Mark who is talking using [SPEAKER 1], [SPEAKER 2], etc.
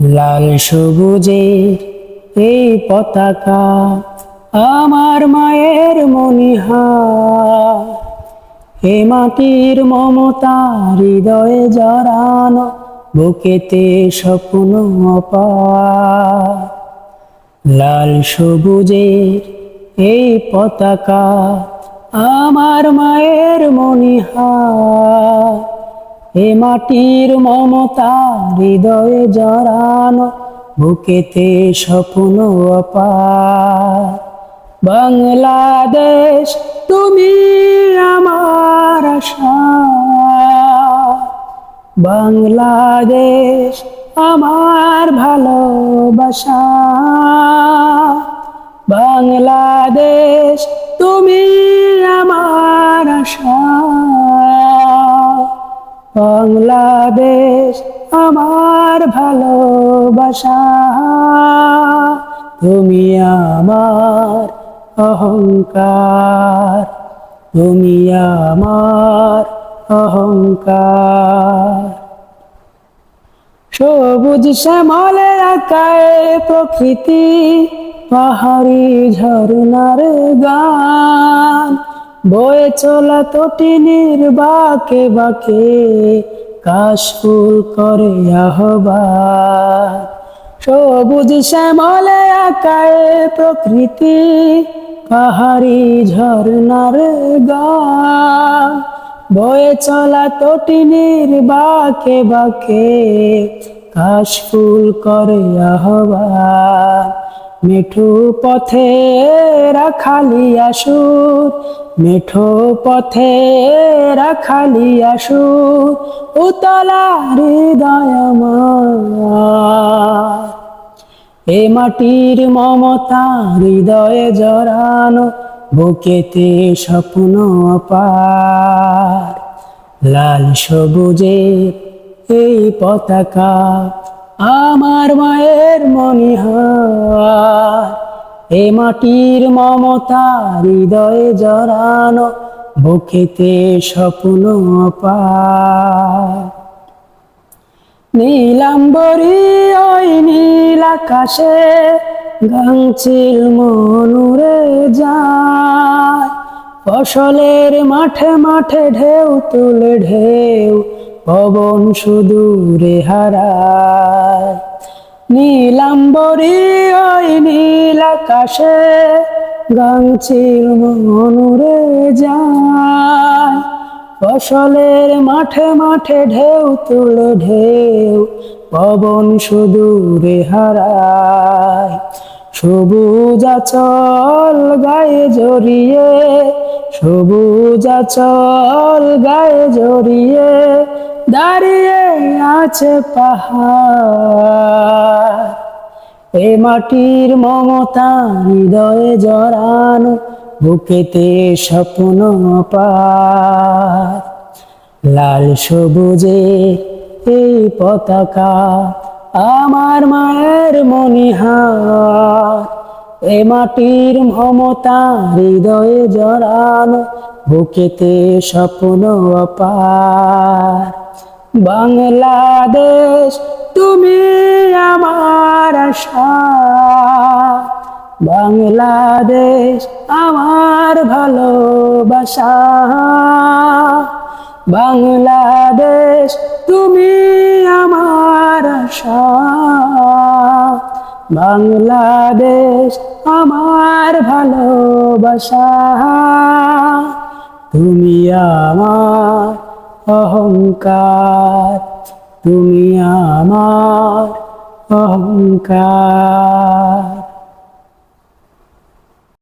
[SPEAKER 1] লাল সবুজে এই পতাকা আমার মায়ের মনিহা এ মাটির মমতা হৃদয়ে জড়ানো, বুকেতে স্বপ্ন লাল সবুজের এই পতাকা আমার মায়ের মনিহা এ মাটির মমতা, হৃদয়ে জড়ানো, বুকেতে স্বপ্ন অপার। বাংলাদেশ, তুমি আমার বাংলাদেশ, আমার ভালোবাসা। বাংলাদেশ, তুমি আমার আশা। বাংলাদেশ, আমার ভালোবাসা। তুমি আমার অহংকার। তুমি আমার অহংকার। সবুজ শ্যামলে আকায় প্রকৃতি, পাহাড়ি ঝর্ণার গান। বয়ে চলা তটিনীর বাকে বাকে কাশফুল করে আহ্বান। সবুজ শ্যামলে আকায় প্রকৃতি, পাহাড়ি ঝর্ণার গান। বয়ে চলা তটিনীর বাকে বাকে কাশফুল করে আহ্বান। মিঠু পথে রাখালি আসুর, মিঠো পথে রাখালি আসুর উতলা হৃদয় এ মাটির মমতা হৃদয়ে জড়ানো, বুকেতে স্বপ্ন অপার। লাল সবুজের এই পতাকা আমার মায়ের মনিহার এ মাটির মমতা হৃদয়ে জড়ানো, বুকেতে স্বপ্ন অপার নীলাম্বরী ওই নীল আকাশে গাংচিল মনুরে যায়। ফসলের মাঠে মাঠে ঢেউ তুলে ঢেউ পবন সুদূরে হারায় নীলাম্বরী ওই নীল আকাশে গাংচিল মনুরে যায়। ফসলের মাঠে মাঠে ঢেউ তুলে ঢেউ পবন সুদূরে হারায়। সবুজ চল গায়ে জড়িয়ে, সবুজ চল গায়ে জড়িয়ে দাঁড়িয়ে আছে পাহাড়। এ মাটির মমতা হৃদয়ে জড়ানো, বুকেতে স্বপ্ন পার লাল সবুজে এই পতাকা আমার মায়ের মনিহার। এ মাটির মমতা, হৃদয়ে জড়ানো, বুকেতে স্বপ্ন অপার। বাংলাদেশ, তুমি আমার আশা। বাংলাদেশ, আমার ভালোবাসা। বাংলাদেশ, তুমি আমার আশা। বাংলাদেশ আমার ভালোবাসা। তুমি আমার অহংকার। তুমি আমার অহংকার।